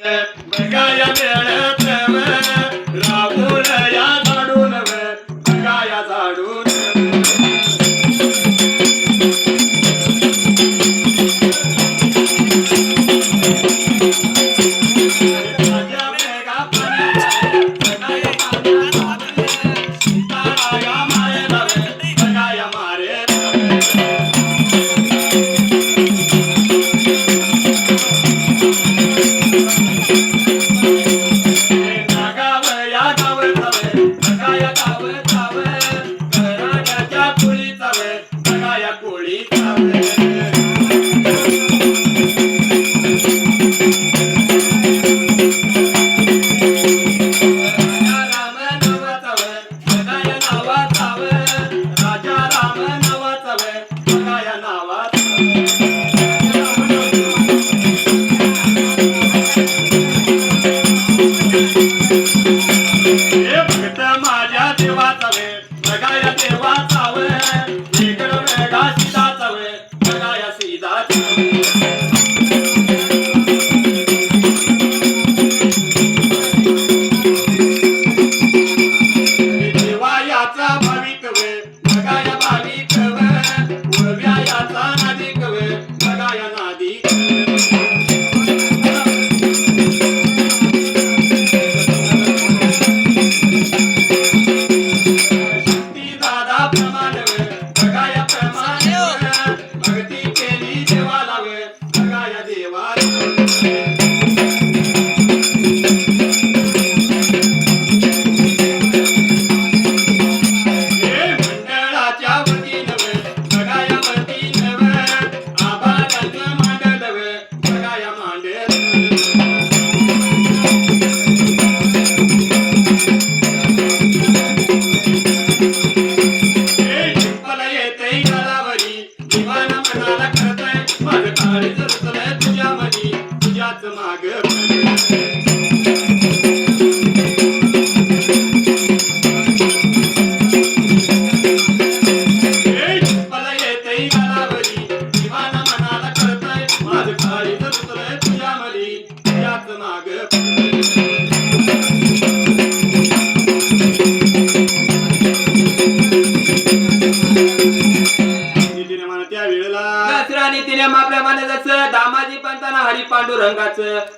Pegaya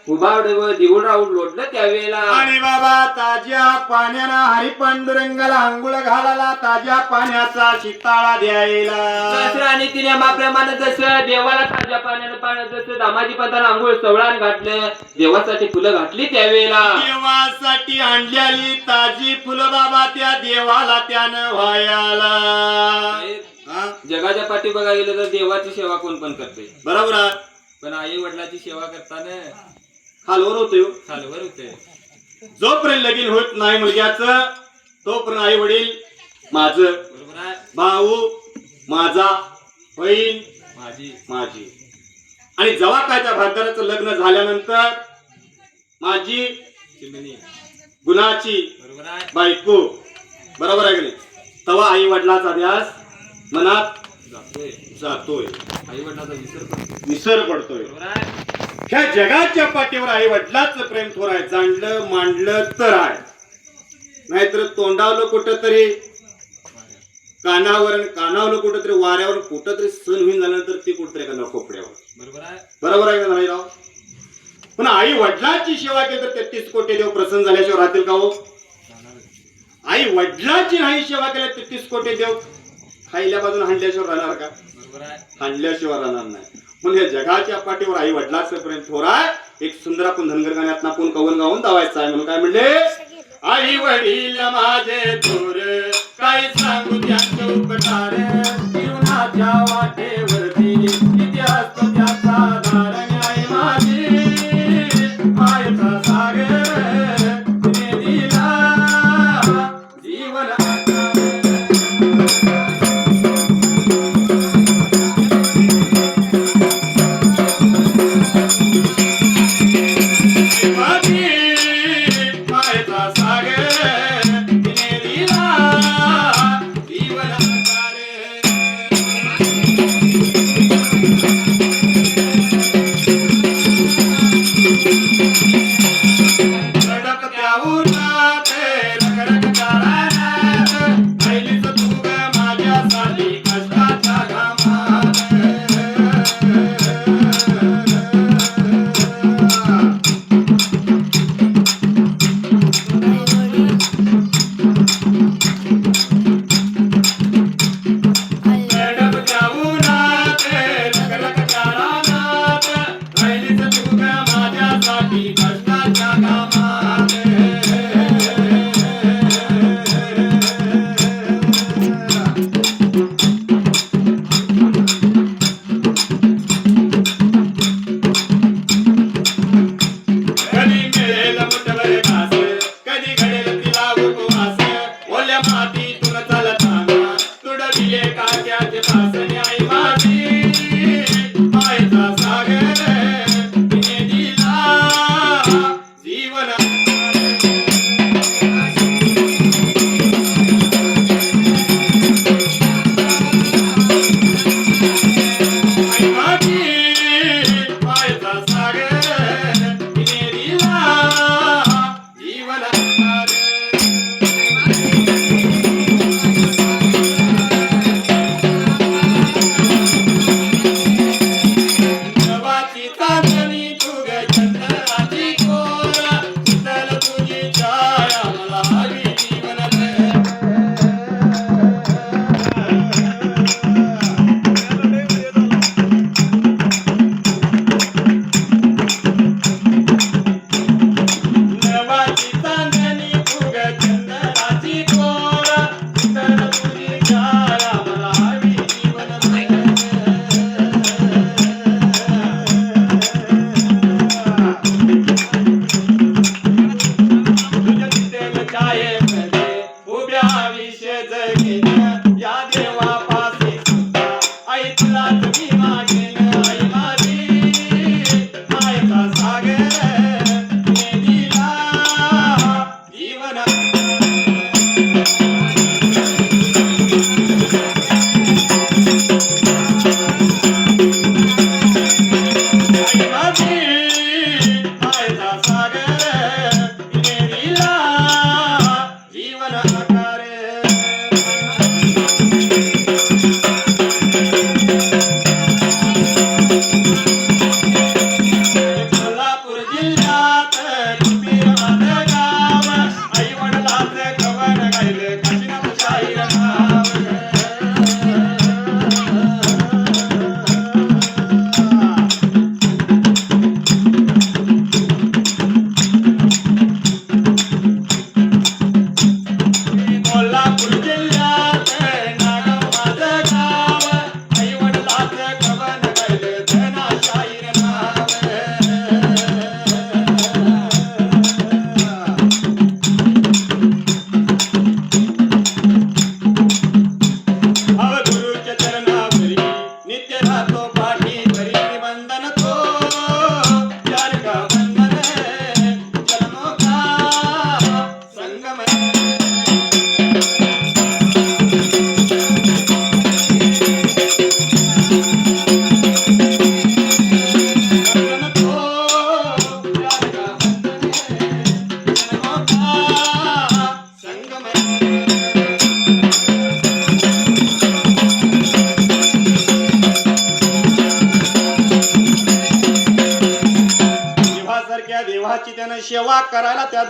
उभावड व दिवडराव लोटलं त्यावेळेला. आणि बाबा ताज्या पाण्यानं हरिपांडुरंगाला आंघोळ घालाला ताज्या पाण्याचा शिताळा द्यायला. दसरा नीतीने आपल्याप्रमाणे जसं देवाला ताज्या पाण्यानं पाण्यात जसं दामाजी पंताना आंघोळ सवळान घातलं देवासाठी फुलं घातली त्यावेळेला. देवासाठी आणलेली ताजी फुलं बाबा त्या देवाला त्यानं व्हायला. हा? जगाच्या पाठी बघा गेलं तर देवाची सेवा कोण पण करते. बरोबर. पण आई वडिलाची सेवा करताना खालवर होतो खालवर होते. जोपर्यंत लगीन होत नाही मुलग्याचं तोपर्यंत आई वडील माझं बरोबर आहे. भाऊ माझा बहीण माझी. माझी. आणि जेव्हा काय त्या भागदाराचं लग्न झाल्यानंतर माझी चिमणी. गुणाची बरोबर आहे. बायको. बरोबर आहे की नाही? तेव्हा आई वडिलाचा ध्यास मनात जातोय. जातोय. आई वडिलाचा विसर विसर पडतोय. बरोबर आहे. ह्या जगाच्या पाठीवर आई वडिलाचं प्रेम थोर आहे. जाणलं मांडलं तर आहे. नाहीतर तोंडावलं कुठं तरी कानावर आणि कानावलं कुठं तरी वाऱ्यावर कुठं तरी सण होऊन झाल्यानंतर ते कुठतरी एखाद्या खोपड्यावर बरोबर आहे. बरोबर आहे का राव? पण आई वडिलांची सेवा केली तर तेहतीस कोटी देव प्रसन्न झाल्याशिवाय राहतील का हो? आई वडिलांची नाही सेवा केली तर तेहतीस कोटी देव खायल्या बाजून हाणल्याशिवाय राहणार का? हाणल्याशिवाय राहणार नाही. म्हणजे जगाच्या पाठीवर आई वडिलाचं प्रेम थोराय एक सुंदर आपण धनगर गाण्यात आपण कवन गाऊन दावायचं आहे म्हणून काय म्हणले? आई वडील माझे थोर काय सांगू त्यांचे उपकार जीवनाच्या वाटे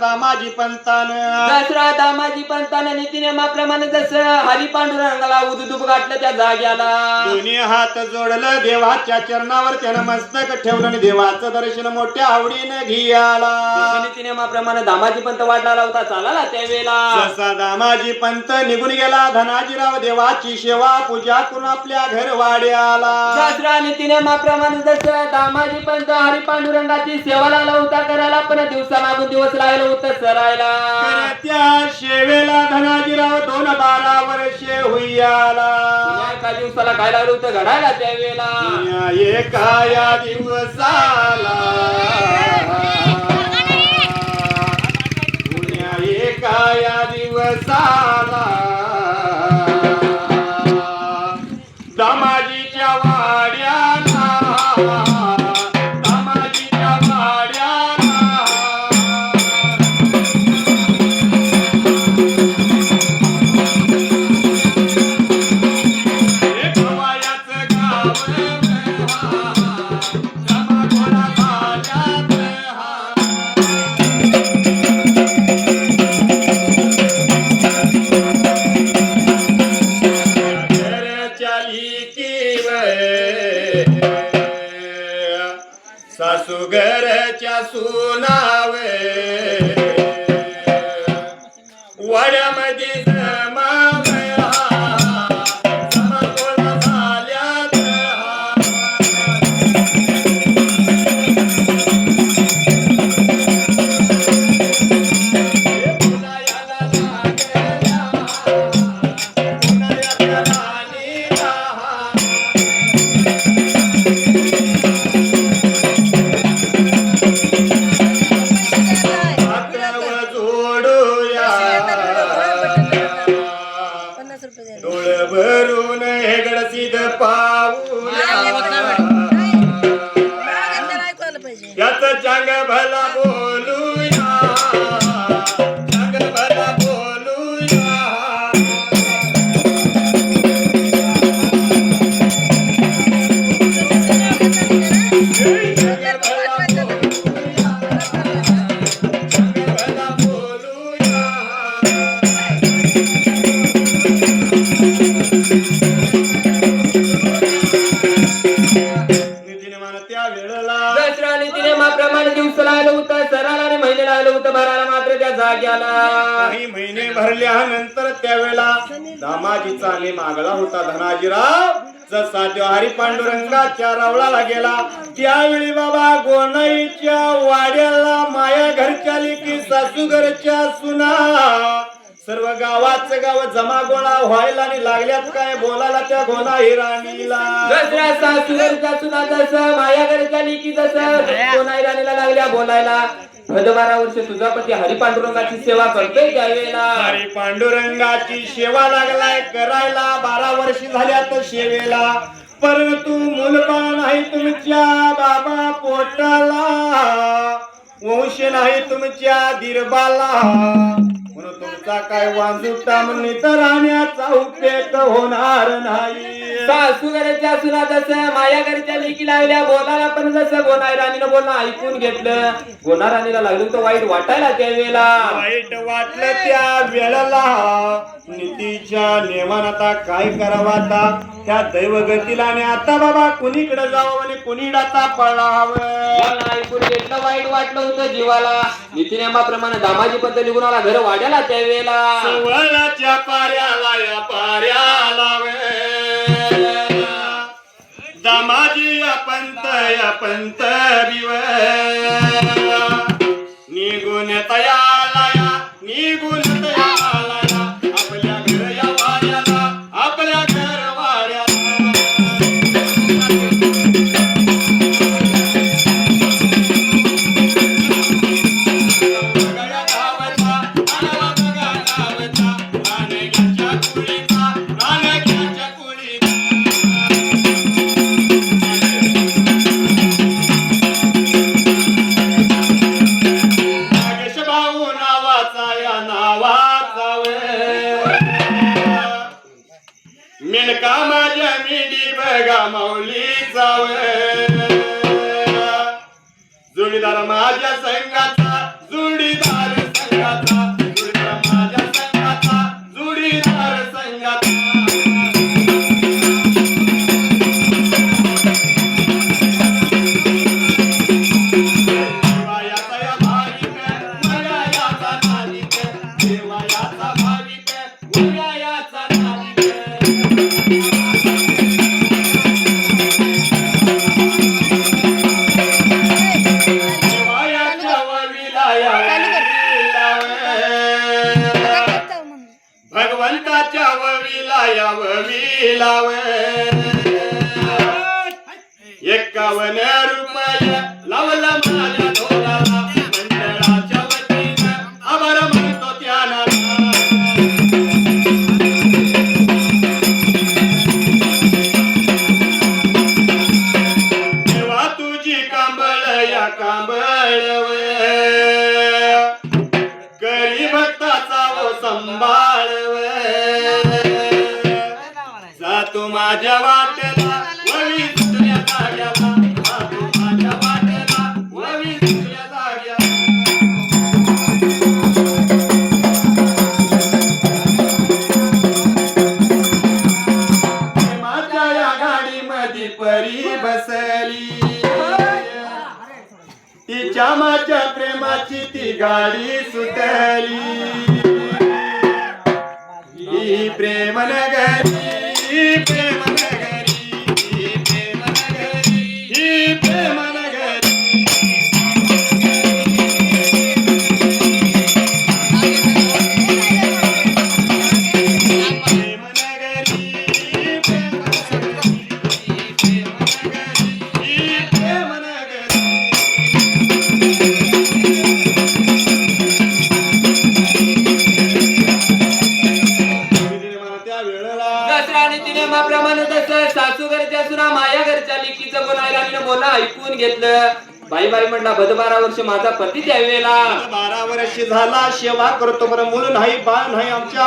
करायला माझी पंतान दसरा दामाजी पंतानं नीतिनियमाप्रमाणे जसं हरी पांडुरंगाला उदुदूप गाठलं त्या जाग्याला. दोन्ही हात जोडलं देवाच्या चरणावर त्यानं मस्तक ठेवलं आणि देवाचं दर्शन मोठ्या आवडीनं घियाला. नीतिनियमाप्रमाणे दामाजी पंत वाटला होता चालाला त्यावेळेला जसा दामाजी पंत निघून गेला धनाजीराव देवाची सेवा पूजा करून आपल्या घर वाड्याला. दसरा नीतिनियमाप्रमाणे जसं दामाजी पंत हरी पांडुरंगाची सेवा लागला होता करायला पण दिवसा मागून दिवस राहिलं होतं सरायला त्या शेवेला धनाजीराव दोन बारा वर्षे हुयाला एका दिवसाला काय लागलं होतं? घडायला त्यावेळेला एका या दिवसाला. आलं पाहिजे भला बोलू. दिवसाला आलं होतं सराला आणि महिन्याला आलं होतं भराला मात्र त्या जाग्याला काही महिने भरल्यानंतर त्यावेळेला दामाजीचा नेम मागला होता धनाजीराव. जसा तो हरी पांडुरंगाच्या रावळाला गेला त्यावेळी बाबा गोनाईच्या वाड्याला माया घरच्या लेकी सासू घरच्या सुना सर्व गावाचं गाव जमा गोळा व्हायला आणि लागल्यात काय? बोलायला त्या गोनाई राणीला. दसरा सासूरचा सुना जसं माया घरच्या लिकी जसं कोणाही राणीला लागल्या बोलायला. बारा वर्ष तुझा पती हरी पांडुरंगाची सेवा करतोय त्यावेळेला हरी पांडुरंगाची सेवा लागलाय करायला. बारा वर्ष झाल्यात सेवेला. परंतु मुलबाळ नाही तुमच्या बाबा पोटाला. वंश नाही तुमच्या दिरबाला. म्हणून तुमचा काय वांजुटा म्हणून तर राहण्याचा उपयोग होणार नाही. सासू घरच्या सुना जसं माया घरच्या लेकी लागल्या बोलायला पण जसं गोनाई राणीनं बोलणं ऐकून घेतलं. गोना राणीला लागलं तर वाईट वाटायला त्यावेळेला वाईट वाटलं त्या वेळेला. नीतीच्या नियमान आता काय करावं आता? त्या दैवगतीला आणि आता बाबा कुणीकडे जावं आणि कुणीकडे आता पळावं? ऐकून घेतलं वाईट वाटलं होतं जीवाला. नीतीनियमाप्रमाणे दामाजी पद्ध निघून आला घर वाड्याला त्यावेळेला. वळाच्या पाऱ्याला या पाऱ्याला दामाजी या पंत या पंत बिव निघून तयाला या निघून देवाचा या नावाचा वे. मिनका माझ्या मिडी बघा माऊलीचा वे. जोडीदार माझ्या संघात परी ती गाडी सुटली. ही प्रेम वर्ष माझा पती त्यावेळेला. बारा वर्ष झाला सेवा करतो बरं मुलं नाही बाळ नाही आमच्या